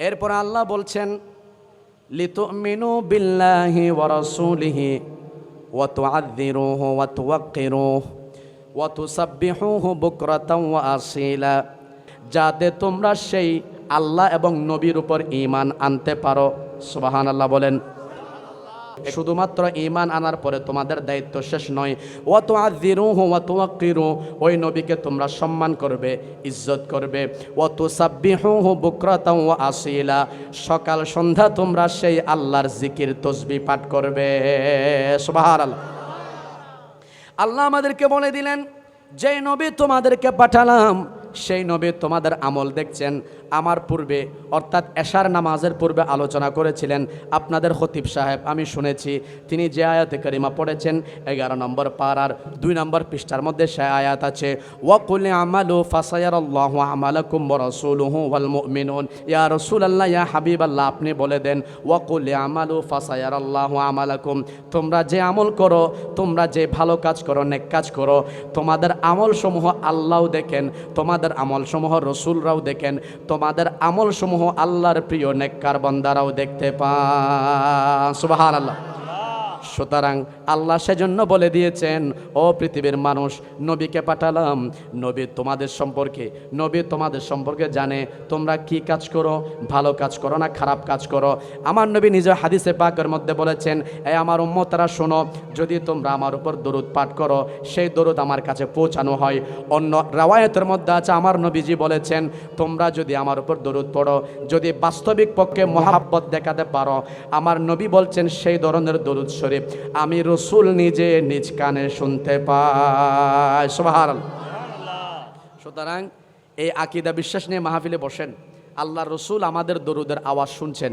এরপর আল্লাহ বলছেন লিতু লিতুমিনু বিল্লাহি ওয়া রাসূলিহি ওয়া তুআযিরুহু ওয়া তুওয়াক্কিরুহু ওয়া তুসাব্বিহুহু বুকরাতাও ওয়া আসিলা। যাতে তোমরা সেই আল্লাহ এবং নবীর উপর ইমান আনতে পারো। সুবহানাল্লাহ বলেন। শুধুমাত্র ইমান আনার পরে তোমাদের দায়িত্ব শেষ নয়। অত আজিরু হো অত আকিরু ওই নবীকে তোমরা সম্মান করবে, ইজ্জত করবে। অত সাব্বিহু হো বুক্রতা ও আসিলা, সকাল সন্ধ্যা তোমরা সেই আল্লাহর জিকির, তসবি পাঠ করবে। সুবাহার আল্লাহ আল্লাহ আমাদেরকে বলে দিলেন যে নবী তোমাদেরকে পাঠালাম সেই নবী তোমাদের আমল দেখছেন। আমার পূর্বে, অর্থাৎ এশার নামাজের পূর্বে আলোচনা করেছিলেন আপনাদের খতিব সাহেব, আমি শুনেছি। তিনি যে আয়াতে করিমা পড়েছেন, এগারো নম্বর পাড়ার দুই নম্বর পৃষ্ঠার মধ্যে সে আয়াত আছে, ওয়াকুলে আমালু ফাসায়ার আল্লাহ আমালাকুম রসুলহু ওয়াল মুমিনুন। ইয়া রসুল আল্লাহ ইয়া হাবিব আল্লাহ আপনি বলে দেন, ওয়াকুলে আমালু ফাসায়ার আল্লাহ আমালাকুম। তোমরা যে আমল করো, তোমরা যে ভালো কাজ করো, নেক কাজ করো, তোমাদের আমল সমূহ আল্লাহও দেখেন, তোমাদের আমল সমূহ রসুলরাও দেখেন তোমাদের আমলসমূহ আল্লাহর প্রিয় নেককার বন্দারাও দেখতে পান। সুবাহ আল্লাহ সুতরাং আল্লাহ সেজন্য বলে দিয়েছেন, ও পৃথিবীর মানুষ, নবীকে পাঠালাম। নবী তোমাদের সম্পর্কে, নবী তোমাদের সম্পর্কে জানে। তোমরা কি কাজ করো? ভালো কাজ করো না খারাপ কাজ করো? আমার নবী নিজের হাদিসে পাকের মধ্যে বলেছেন, এ আমার উম্মতারা, শোনো, যদি তোমরা আমার উপর দরুদ পাঠ করো, সেই দরুদ আমার কাছে পৌঁছানো হয়। অন্য রাওয়ায়তের মধ্যে আছে, আমার নবীজি বলেছেন, তোমরা যদি আমার উপর দরুদ পড়ো, যদি বাস্তবিক পক্ষে মহাব্বত দেখাতে পারো। আমার নবী বলছেন, সেই ধরনের দরুদ শরীফ আমি রসুল নিজে নিজ কানে শুনতে পাই। সোহার সুতরাং এই আকিদা বিশ্বাস নিয়ে মাহফিলে বসেন। আল্লাহ রসুল আমাদের দরুদের আওয়াজ শুনছেন।